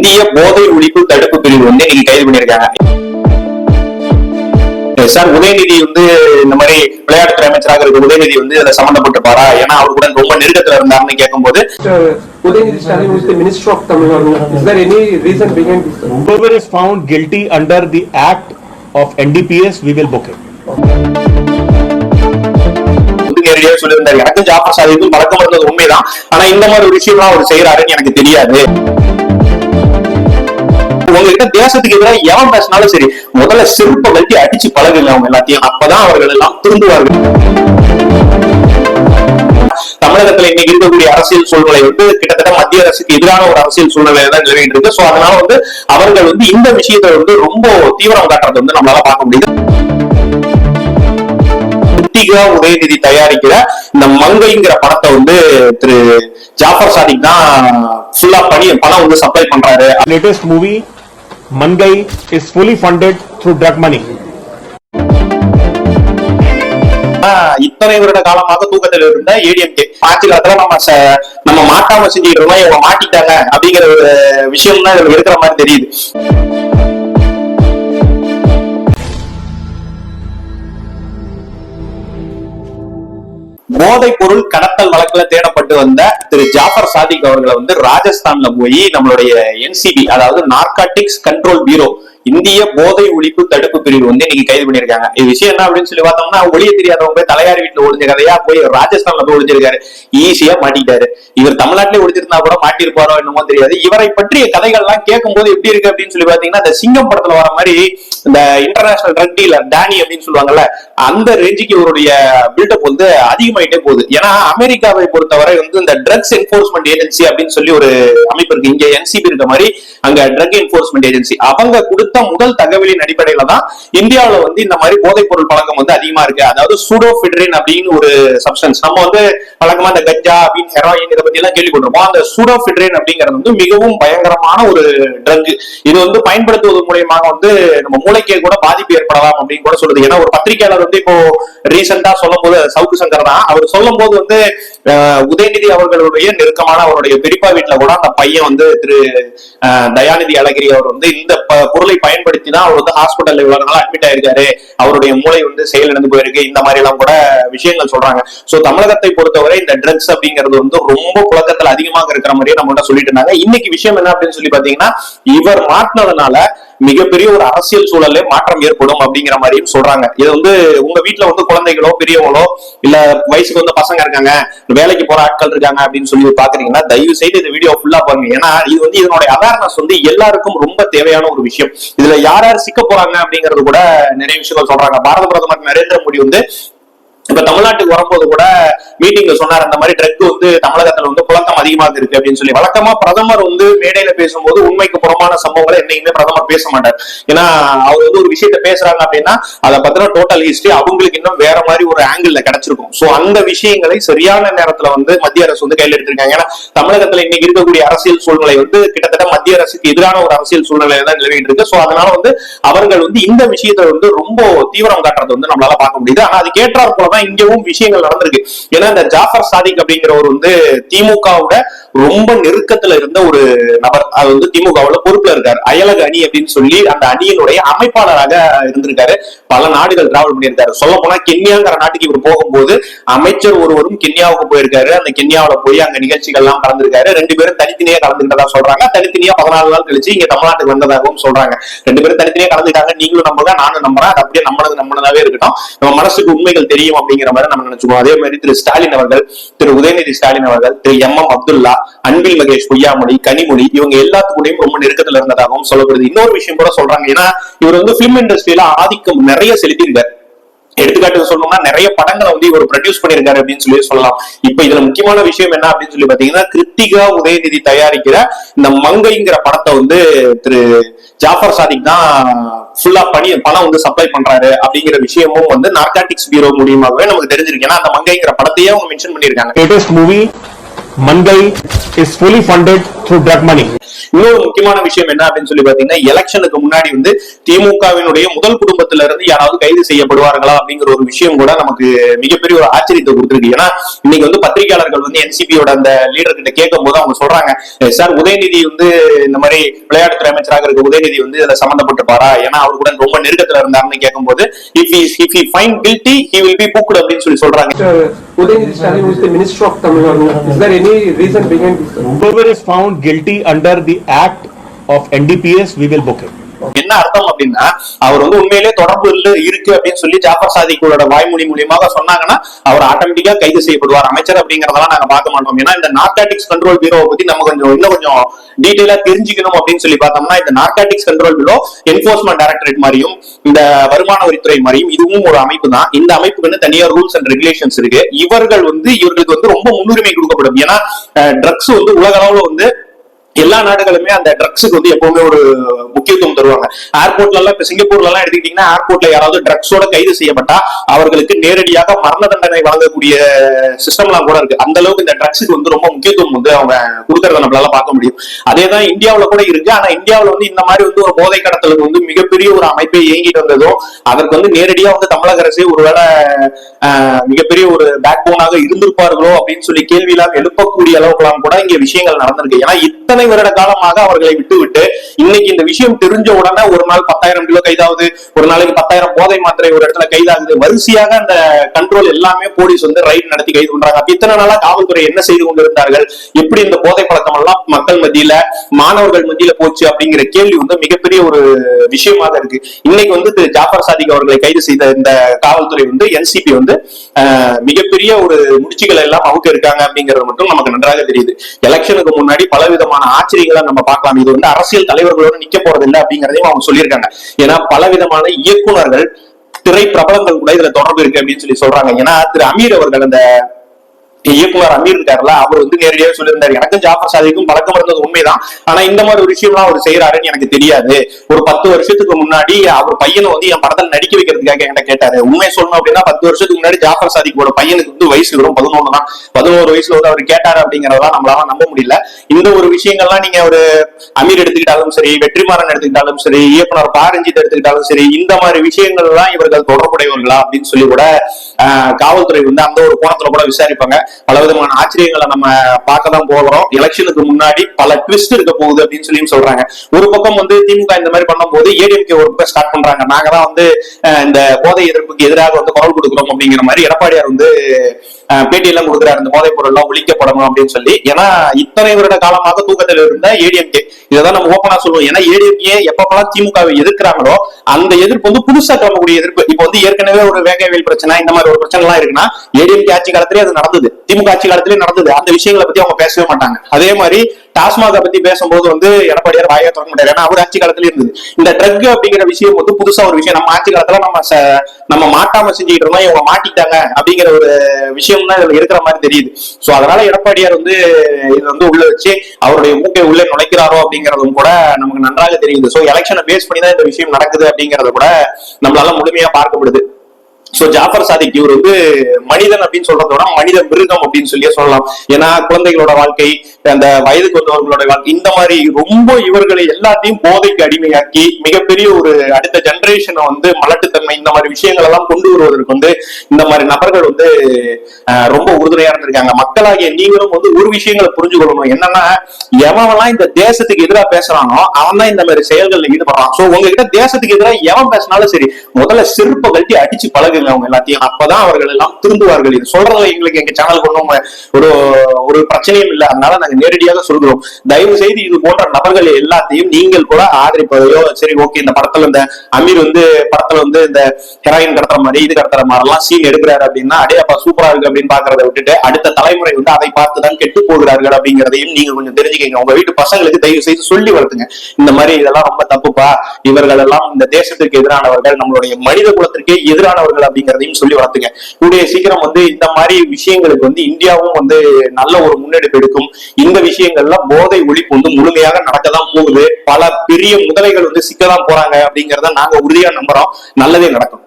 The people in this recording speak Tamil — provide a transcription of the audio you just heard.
இந்திய போதை ஒழிப்பு தடுப்பு பிரிவு வந்து இன்னைக்கு கைது பண்ணியிருக்காங்க சார் உதயநிதி வந்து இந்த மாதிரி விளையாட்டுத்துறை அமைச்சராக இருக்க உதயநிதி வந்து இதுல சம்பந்தப்பட்டிருப்பாரா ஏன்னா அவர் கூட ரொம்ப நெருக்கத்துல இருந்தாருன்னு கேட்கும்போது Mr. Udaynidhi Stalin is the Minister of Tamil Nadu. Is there any reason behind this? Whoever is found guilty under the act of NDPS, we will book him. வந்து நேரடியாக சொல்லியிருந்தாரு எனக்கும் ஜாஃபர் சாதிக்கும் பழக்கம் இருந்தது உண்மைதான் ஆனா இந்த மாதிரி விஷயம்லாம் அவர் செய்யறாருன்னு எனக்கு தெரியாது உங்ககிட்ட தேசத்துக்கு எதிராக எவன் பேசினாலும் சரி முதல்ல செருப்பை வெட்டி அடிச்சு பழகுங்க அவங்க எல்லாத்தையும். அப்பதான் அவர்கள் எல்லாம் திருந்துவார்கள். தமிழகத்துல இன்னைக்கு இருக்கக்கூடிய அரசியல் சூழ்நிலை வந்து கிட்டத்தட்ட மத்திய அரசுக்கு எதிரான ஒரு அரசியல் சூழ்நிலை தான் நிலவிட்டு இருக்கு. சோ அதனால வந்து அவர்கள் வந்து இந்த விஷயத்தை வந்து ரொம்ப தீவிரம் காட்டுறது வந்து நம்மளால பார்க்க முடியுது. குட்டிகா உதயநிதி தயாரிக்கிற இந்த மங்கைங்கிற படத்தை வந்து திரு ஜாஃபர் சாதிக் தான் ஃபுல்லா பண்ணி பணம் வந்து சப்ளை பண்றாரு. Latest movie Mangai, is fully funded through drug money. இத்தனை வருட காலமாக தூக்கத்தில் இருந்த ஏடிஎம்கே ஆட்சி காலத்துல நம்ம நம்ம மாட்டாம செஞ்சுக்கிட்டு இருக்கோம் இவங்க மாட்டிட்டாங்க அப்படிங்கிற ஒரு விஷயம் தான் இதுல இருக்கிற மாதிரி தெரியுது போதைப் பொருள் கடத்தல் வழக்குல தேடப்பட்டு வந்த திரு ஜாஃபர் சாதிக் அவர்களை வந்து ராஜஸ்தான்ல போய் நம்மளுடைய என்சிபி அதாவது நார்காட்டிக்ஸ் கண்ட்ரோல் பியூரோ இந்திய போதை ஒழிப்பு தடுப்பு பிரிவு வந்து இன்னைக்கு கைது பண்ணிருக்காங்க இது விஷயம் என்ன அப்படின்னு சொல்லி பார்த்தோம்னா ஒளிய தெரியாதவங்க போய் தலையாரி வீட்டுல ஒளிஞ்ச கதையா போய் ராஜஸ்தான்ல போய் ஒளிஞ்சிருக்காரு. ஈஸியா மாட்டிட்டாரு இவர் தமிழ்நாட்டிலே ஒளிஞ்சிருந்தா கூட மாட்டிருப்பாரோ என்னமோ தெரியாது. இவரை பற்றிய கதைகள்லாம் கேட்கும் போது எப்படி இருக்கு அப்படின்னு சொல்லி பாத்தீங்கன்னா இந்த சிங்கம் படத்துல வர மாதிரி இந்த இன்டர்நேஷனல் ட்ரக் டீலர் டேனி அப்படின்னு சொல்லுவாங்கல்ல அந்த ரேஞ்சுக்கு இவருடைய பில்டப் வந்து அதிகமாயிட்டே போகுது. ஏன்னா அமெரிக்காவை பொறுத்தவரை வந்து இந்த ட்ரக்ஸ் என்போர்ஸ்மெண்ட் ஏஜென்சி அப்படின்னு சொல்லி ஒரு அமைப்பு இருக்கு. இங்க என்சிபி இருக்க மாதிரி அங்க ட்ரக் என்போர்ஸ்மெண்ட் ஏஜென்சி அவங்க கொடுத்த முதல் தகவலின் அடிப்படையில தான் இந்தியாவில வந்து இந்த மாதிரி போதைப் பொருள் பழக்கம் வந்து அதிகமா இருக்கு. அதாவது சூடோபிட்ரின் அப்படின்னு ஒரு சப்ஸ்டன்ஸ் நம்ம வந்து வழக்கமா இந்த கஞ்சா அப்படின்னு ஹெராயின் இதை பத்தி எல்லாம் கேள்விப்பட்டிருப்போம். அந்த சூடோபிட்ரின் அப்படிங்கிறது வந்து மிகவும் பயங்கரமான ஒரு ட்ரக் இது வந்து பயன்படுத்துவது மூலியமாக வந்து நம்ம மூளைக்கே கூட பாதிப்பு ஏற்படலாம் அப்படின்னு கூட சொல்லுது. ஏன்னா ஒரு பத்திரிகையாளர் வந்து இப்போ ரீசெண்டா சொல்லும் போது சவுக்கு சங்கர் தான். அவர் சொல்லும் போது வந்து உதயநிதி அவர்களுடைய நெருக்கமான அவருடைய பெரியப்பா வீட்டுல கூட அந்த பையன் வந்து திரு தயாநிதி அழகிரி அவர் வந்து இந்த பொருளை பயன்படுத்தி தான் அவர் வந்து ஹாஸ்பிட்டல்ல இவ்வளவு நாள் அட்மிட் ஆயிருக்காரு. அவருடைய மூளை வந்து செயலிழந்து போயிருக்கு. இந்த மாதிரி எல்லாம் கூட விஷயங்கள் சொல்றாங்க. சோ தமிழகத்தை பொறுத்தவரை இந்த ட்ரக்ஸ் அப்படிங்கிறது வந்து ரொம்ப புழக்கத்துல அதிகமாக இருக்கிற மாதிரியே நம்மகிட்ட சொல்லிட்டு இருந்தாங்க. இன்னைக்கு விஷயம் என்ன அப்படின்னு சொல்லி பாத்தீங்கன்னா இவர் மாட்டினதுனால மிகப்பெரிய ஒரு அரசியல் சூழல்ல மாற்றம் ஏற்படும் அப்படிங்கிற மாதிரியும் சொல்றாங்க. இது வந்து உங்க வீட்டுல வந்து குழந்தைகளோ பெரியவங்களோ இல்ல வயசுக்கு வந்து பசங்க இருக்காங்க வேலைக்கு போற ஆட்கள் இருக்காங்க அப்படின்னு சொல்லி பாக்குறீங்கன்னா தயவு செய்து இந்த வீடியோ ஃபுல்லா பாருங்க. ஏன்னா இது வந்து இதனுடைய அவேர்னஸ் வந்து எல்லாருக்கும் ரொம்ப தேவையான ஒரு விஷயம். இதுல யார் யார் சிக்க போறாங்க அப்படிங்கிறது கூட நிறைய விஷயங்கள் சொல்றாங்க. பாரத பிரதமர் நரேந்திர மோடி வந்து இப்ப தமிழ்நாட்டுக்கு வரும்போது கூட மீட்டிங்ல சொன்னார் அந்த மாதிரி ட்ரக் வந்து தமிழகத்துல வந்து புழக்கம் அதிகமாக இருக்கு அப்படின்னு சொல்லி. வழக்கமா பிரதமர் வந்து மேடையில பேசும்போது உண்மைக்கு புறமான சம்பவங்களை என்னைக்குமே பிரதமர் பேச மாட்டார். ஏன்னா அவர் வந்து ஒரு விஷயத்த பேசுறாங்க அப்படின்னா அதை பத்தின டோட்டல் ஹிஸ்டரி அவங்களுக்கு இன்னும் வேற மாதிரி ஒரு ஆங்கிள் கிடைச்சிருக்கும். சோ அந்த விஷயங்களை சரியான நேரத்துல வந்து மத்திய அரசு வந்து கையில் எடுத்திருக்காங்க. ஏன்னா தமிழகத்துல இன்னைக்கு இருக்கக்கூடிய அரசியல் சூழ்நிலை வந்து கிட்டத்தட்ட மத்திய அரசுக்கு எதிரான ஒரு அரசியல் சூழ்நிலை தான் நிலவிட்டு இருக்கு. சோ அதனால வந்து அவர்கள் வந்து இந்த விஷயத்தை வந்து ரொம்ப தீவிரம் காட்டுறது வந்து நம்மளால பார்க்க முடியுது. ஆனா அது கேட்டார் போலதான் இங்கவும் விஷயங்கள் நடந்திருக்கு. ஏன்னா இந்த ஜாஃபர் சாதிக் அப்படிங்கிறவர் வந்து திமுகவோட ரொம்ப நெருக்கத்துல இருந்த ஒரு நபர். அது வந்து திமுகவுல பொறுப்புல இருக்காரு. அயலக அணி அப்படின்னு சொல்லி அந்த அணியினுடைய அமைப்பாளராக இருந்திருக்காரு. பல நாடுகள் டிராவல் பண்ணியிருக்காரு. சொல்ல போனா கென்யாங்கிற நாட்டுக்கு இவர் போகும்போது அமைச்சர் ஒருவரும் கென்யாவுக்கு போயிருக்காரு. அந்த கென்யாவில போய் அங்க நிகழ்ச்சிகள் எல்லாம் கலந்துருக்காரு. ரெண்டு பேரும் தனித்தனியா கலந்துக்கிட்டதா சொல்றாங்க. தனித்தனியா பதினாலு நாள் கழிச்சு இங்க தமிழ்நாட்டுக்கு வந்ததாகவும் சொல்றாங்க. ரெண்டு பேரும் தனித்தனியா கலந்துட்டாங்க நீங்களும் நம்புங்க நானும் நம்புறேன். அது அப்படியே நம்மளது நம்மளதாவே இருக்கட்டும். நம்ம மனசுக்கு உண்மைகள் தெரியும் அப்படிங்கிற மாதிரி நம்ம நினைச்சுக்கோம் அதே மாதிரி திரு ஸ்டாலின் அவர்கள் திரு உதயநிதி ஸ்டாலின் அவர்கள் திரு எம் எம் அப்துல்லா அன்பில் மகேஷ் பொய்யாமொழி கனிமொழி இவங்க எல்லாத்துக்கூடையும் ரொம்ப நெருக்கத்துல இருந்ததாகவும் சொல்லப்படுது. இன்னொரு விஷயம் கூட சொல்றாங்க. ஏன்னா இவர் வந்து பிலிம் இண்டஸ்ட்ரியில ஆதிக்கம் நிறைய செலுத்தியிருக்காரு எடுத்துக்காட்டு சொல்லணும்னா நிறைய படங்களை வந்து இவர் ப்ரொடியூஸ் பண்ணிருக்காரு அப்படின்னு சொல்லி சொல்லலாம். இப்ப இதுல முக்கியமான விஷயம் என்ன அப்படின்னு சொல்லி பாத்தீங்கன்னா கிருத்திகா உதயநிதி தயாரிக்கிற இந்த மங்கைங்கிற படத்தை வந்து திரு ஜாஃபர் சாதிக் தான் ஃபுல்லா பணி பணம் வந்து சப்ளை பண்றாரு அப்படிங்கிற விஷயமும் வந்து நார்காட்டிக்ஸ் பியூரோ மூலியமாகவே நமக்கு தெரிஞ்சிருக்கு. ஏன்னா அந்த மங்கைங்கிற படத்தையே அவங்க மென்ஷன் பண்ணிருக்காங்க latest movie Mangai is fully funded through drug money. இன்னொரு முக்கியமான விஷயம் என்ன அப்படின்னு சொல்லி பாத்தீங்கன்னா எலெக்ஷனுக்கு முன்னாடி வந்து திமுகவினுடைய முதல் குடும்பத்துல இருந்து யாராவது கைது செய்யப்படுவார்களா அப்படிங்கிற ஒரு விஷயம் கூட நமக்கு மிகப்பெரிய ஒரு ஆச்சரியத்தை கொடுத்திருக்கு ஏன்னா இன்னைக்கு வந்து பத்திரிகையாளர்கள் வந்து என்சிபியோட அந்த லீடர் கிட்ட கேட்கும் போது அவங்க சொல்றாங்க "Eh, சார் உதயநிதி வந்து இந்த மாதிரி விளையாட்டுத்துறை அமைச்சராக இருக்க உதயநிதி வந்து இதுல சம்பந்தப்பட்டிருப்பாரா ஏன்னா அவர் கூட ரொம்ப நெருக்கத்துல இருந்தாருன்னு கேட்கும்போது if if he fine guilty he will be booked அப்படின்னு சொல்லி சொல்றாங்க Mr. Udayanidhi Stalin, who is the reason behind this? Whoever is found guilty under the act of NDPS, we will book him. என்ன அர்த்தம் அப்படின்னா அவர் வந்து உண்மையிலே தொடர்பு இருக்கு அப்படின்னு சொல்லி ஜாஃபர் சாதிகளோட வாய்மொழி மூலியமாக சொன்னாங்கன்னா அவர் ஆட்டோமேட்டிக்கா கைது செய்யப்படுவார். அமைச்சர் அப்படிங்கறதெல்லாம் நாங்க பார்க்க மாட்டோம். ஏன்னா இந்த நார்காட்டிக்ஸ் கண்ட்ரோல் பீரோவை பத்தி நம்ம கொஞ்சம் இன்னும் கொஞ்சம் டீட்டெயிலா தெரிஞ்சுக்கணும் அப்படின்னு சொல்லி பார்த்தோம்னா இந்த narcotics control bureau enforcement directorate மாதிரியும் இந்த வருமான வரித்துறை மாதிரியும் இதுவும் ஒரு அமைப்பு தான். இந்த அமைப்புக்கு வந்து தனியார் ரூல்ஸ் அண்ட் ரெகுலேஷன்ஸ் இருக்கு. இவர்கள் வந்து இவர்களுக்கு வந்து ரொம்ப முன்னுரிமை கொடுக்கப்படும். ஏன்னா ட்ரக்ஸ் வந்து உலக அளவுல வந்து எல்லா நாடுகளுமே அந்த ட்ரக்ஸுக்கு வந்து எப்பவுமே ஒரு முக்கியத்துவம் தருவாங்க. ஏர்போர்ட்ல எல்லாம் இப்ப சிங்கப்பூர்ல எல்லாம் எடுத்துக்கிட்டீங்கன்னா ஏர்போர்ட்ல யாராவது ட்ரக்ஸோட கைது செய்யப்பட்டா அவர்களுக்கு நேரடியாக மரண தண்டனை வழங்கக்கூடிய சிஸ்டம்லாம் கூட இருக்கு. அந்த அளவுக்கு இந்த ட்ரக்ஸுக்கு வந்து ரொம்ப முக்கியத்துவம் வந்து அவங்க கொடுக்கறத நம்மளால பார்க்க முடியும். அதேதான் இந்தியாவில கூட இருக்கு. ஆனா இந்தியாவில வந்து இந்த மாதிரி வந்து ஒரு போதை கடத்தலுக்கு வந்து மிகப்பெரிய ஒரு அமைப்பை இயங்கிட்டு வந்ததும் அதற்கு வந்து நேரடியா வந்து தமிழக அரசே ஒருவேளை மிகப்பெரிய ஒரு பேக் போனாக இருந்திருப்பார்களோ அப்படின்னு சொல்லி கேள்வியெல்லாம் எழுப்பக்கூடிய அளவுக்குலாம் கூட இங்க விஷயங்கள் நடந்திருக்கு. ஏன்னா இத்தனை வருட காலமாக அவர்களை விட்டுவிட்டு இன்னைக்கு இந்த விஷயம் தெரிஞ்ச உடனே ஒரு நாள் பத்தாயிரம் கிலோ கைதாகுது ஒரு நாளைக்கு பத்தாயிரம் போதை மாத்திரை ஒரு இடத்துல கைதாகுது. வரிசையாக அந்த கண்ட்ரோல் எல்லாமே போலீஸ் வந்து ரைட் நடத்தி கைது பண்றாங்க. அப்ப இத்தனை நாளா காவல்துறை என்ன செய்து கொண்டிருந்தார்கள்? எப்படி இந்த போதை பழக்கம் எல்லாம் மக்கள் மத்தியில மாணவர்கள் மத்தியில போச்சு அப்படிங்கிற கேள்வி வந்து மிகப்பெரிய ஒரு விஷயமாக இருக்கு. இன்னைக்கு வந்து திரு ஜாஃபர் சாதிக் அவர்களை கைது செய்த இந்த காவல்துறை வந்து என்சிபி வந்து மிகப்பெரிய ஒரு முடிச்சுகளை எல்லாம் அவுக்க இருக்காங்க அப்படிங்கிறது மட்டும் நமக்கு நன்றாக தெரியுது. எலெக்ஷனுக்கு முன்னாடி பலவிதமான ஆச்சரியங்களை நம்ம பார்க்கலாம். இது வந்து அரசியல் தலைவர்களோடு நிக்க போறது இல்லை அப்படிங்கறதையும் அவங்க சொல்லியிருக்காங்க. ஏன்னா பலவிதமான இயக்குனர்கள் திரை பிரபலங்கள் கூட இதுல தொடர்பு இருக்கு அப்படின்னு சொல்லி சொல்றாங்க. ஏன்னா திரு அமீர் அவர்கள் அந்த இயக்குனர் அமீர் இருக்காருல அவர் வந்து நேரடியாக சொல்லியிருந்தாரு. எனக்கும் ஜாஃபர் சாதிக்கும் பழக்கம் இருந்தது உண்மைதான். ஆனா இந்த மாதிரி ஒரு விஷயம்லாம் அவர் செய்யறாருன்னு எனக்கு தெரியாது. ஒரு பத்து வருஷத்துக்கு முன்னாடி அவர் பையனை வந்து என் படத்தில் நடிக்க வைக்கிறதுக்காக என்கிட்ட கேட்டாரு. உண்மையை சொல்லணும் அப்படின்னா பத்து வருஷத்துக்கு முன்னாடி ஜாஃபர் சாதிக்கோட பையனுக்கு வந்து வயசு வரும் பதினொன்று தான் பதினோரு வயசுல வந்து அவர் கேட்டாரு அப்படிங்கறதெல்லாம் நம்மளால நம்ப முடியல. இந்த ஒரு விஷயங்கள்லாம் நீங்க ஒரு அமீர் எடுத்துக்கிட்டாலும் சரி வெற்றிமாறன் எடுத்துக்கிட்டாலும் சரி இயக்குனர் பாரஞ்சித் எடுத்துக்கிட்டாலும் சரி இந்த மாதிரி விஷயங்கள்லாம் இவர்கள் தொடர்புடையவர்களா அப்படின்னு சொல்லி கூட காவல்துறை வந்து அந்த ஒரு கோணத்துல கூட விசாரிப்பாங்க. பல விதமான ஆச்சரியங்களை நம்ம பார்க்க தான் போகிறோம். எலெக்ஷனுக்கு முன்னாடி பல ட்விஸ்ட் இருக்க போகுது அப்படின்னு சொல்லி சொல்றாங்க. ஒரு பக்கம் வந்து திமுக இந்த மாதிரி பண்ணும்போது ஏடிஎம்கே ஒரு பக்கம் ஸ்டார்ட் பண்றாங்க. நாங்க தான் வந்து இந்த போதை எதிர்ப்புக்கு எதிராக வந்து குரல் கொடுக்குறோம் அப்படிங்கிற மாதிரி எடப்பாடியார் வந்து பேட்டியெல்லாம் கொடுக்குறாரு. இந்த போதைப் பொருள் எல்லாம் ஒழிக்கப்படணும் அப்படின்னு சொல்லி. ஏன்னா இத்தனை வருட காலமாக தூக்கத்தில் இருந்த ஏடிஎம்கே இதான் நம்ம ஓப்பனா சொல்லுவோம். ஏன்னா ஏடிஎம்கே எப்பப்பெல்லாம் திமுகவை எதிர்க்கிறாங்களோ அந்த எதிர்ப்பு வந்து புதுசா கிளம்பக்கூடிய எதிர்ப்பு. இப்போ வந்து ஏற்கனவே ஒரு வேகவியல் பிரச்சனை இந்த மாதிரி ஒரு பிரச்சனை எல்லாம் இருக்குன்னா ஏடிஎம்கே ஆட்சி காலத்திலேயே அது நடந்தது. திமுக ஆட்சி காலத்திலே நடந்தது. அந்த விஷயங்களை பத்தி அவங்க பேசவே மாட்டாங்க. அதே மாதிரி டாஸ்மாக பத்தி பேசும்போது வந்து எடப்பாடியார் வாயை தொடங்க முடியாது ஏன்னா அவர் ஆட்சி காலத்துல இருந்தது. இந்த ட்ரக் அப்படிங்கிற விஷயம் வந்து புதுசா ஒரு விஷயம். நம்ம ஆட்சி காலத்துல நம்ம ச- நம்ம மாட்டாம செஞ்சுக்கிட்டு இருந்தோம். இவங்க மாட்டிட்டாங்க அப்படிங்கிற ஒரு விஷயம் தான் இதுல இருக்கிற மாதிரி தெரியுது. சோ அதனால எடப்பாடியார் வந்து இது வந்து உள்ள வச்சு அவருடைய மூக்கை உள்ளே நுழைக்கிறாரோ அப்படிங்கறதும் கூட நமக்கு நன்றாக தெரியுது. சோ எலெக்ஷனை பேஸ் பண்ணி தான் இந்த விஷயம் நடக்குது அப்படிங்கறத கூட நம்மளால முழுமையா பார்க்கப்படுது சோ ஜாஃபர் சாதிக் இவர் வந்து மனிதன் அப்படின்னு சொல்றத விட மனித மிருகம் அப்படின்னு சொல்லியே சொல்லலாம். ஏன்னா குழந்தைகளோட வாழ்க்கை அந்த வயதுக்கு வந்தவர்களோட வாழ்க்கை இந்த மாதிரி ரொம்ப இவர்களை எல்லாத்தையும் போதைக்கு அடிமையாக்கி மிகப்பெரிய ஒரு அடுத்த ஜென்ரேஷனை வந்து மலட்டுத்தன்மை இந்த மாதிரி விஷயங்கள் எல்லாம் கொண்டு வருவதற்கு வந்து இந்த மாதிரி நபர்கள் வந்து ரொம்ப உறுதுணையா இருந்திருக்காங்க. மக்களாகிய நீங்களும் வந்து ஒரு விஷயங்களை புரிஞ்சு கொள்ளணும் என்னன்னா எவன்லாம் இந்த தேசத்துக்கு எதிராக பேசுறானோ அவன் தான் இந்த மாதிரி செயல்களில் ஈடுபடுறான். சோ உங்ககிட்ட தேசத்துக்கு எதிராக எவன் பேசினாலும் சரி முதல்ல செருப்பை கட்டி அடிச்சு பழகு. பழகுங்க அவங்க எல்லாத்தையும் அப்பதான் அவர்கள் எல்லாம் திருந்துவார்கள் இது சொல்றது எங்களுக்கு எங்க சேனல் ஒன்றும் ஒரு ஒரு பிரச்சனையும் இல்லை. அதனால நாங்க நேரடியாக சொல்கிறோம். தயவு செய்து இது போன்ற நபர்கள் எல்லாத்தையும் நீங்கள் கூட ஆதரிப்பதையோ சரி ஓகே இந்த படத்துல இந்த அமீர் வந்து படத்துல வந்து இந்த ஹெராயின் கடத்துற மாதிரி இது கடத்துற மாதிரி எல்லாம் சீன் எடுக்கிறாரு அப்படின்னா அடே அப்பா சூப்பரா இருக்கு அப்படின்னு பாக்குறத விட்டுட்டு அடுத்த தலைமுறை வந்து அதை பார்த்துதான் கெட்டு போகிறார்கள் அப்படிங்கிறதையும் நீங்க கொஞ்சம் தெரிஞ்சுக்கங்க. உங்க வீட்டு பசங்களுக்கு தயவு செய்து சொல்லி வளர்த்துங்க. இந்த மாதிரி இதெல்லாம் ரொம்ப தப்புப்பா? இவர்கள் எல்லாம் இந்த தேசத்திற்கு எதிரானவர்கள். நம்மளுடைய மனித குலத்திற்கே எதிரானவர்கள் அப்படிங்கிறதையும் சொல்லி வளர்த்துங்க. கூடிய சீக்கிரம் வந்து இந்த மாதிரி விஷயங்களுக்கு வந்து இந்தியாவும் வந்து நல்ல ஒரு முன்னெடுப்பு எடுக்கும். இந்த விஷயங்கள்ல போதை ஒழிப்பு வந்து முழுமையாக நடக்கதான் போகுது. பல பெரிய முதலைகள் வந்து சிக்கதான் போறாங்க அப்படிங்கறத நாங்க உறுதியா நம்புறோம். நல்லதே நடக்கும்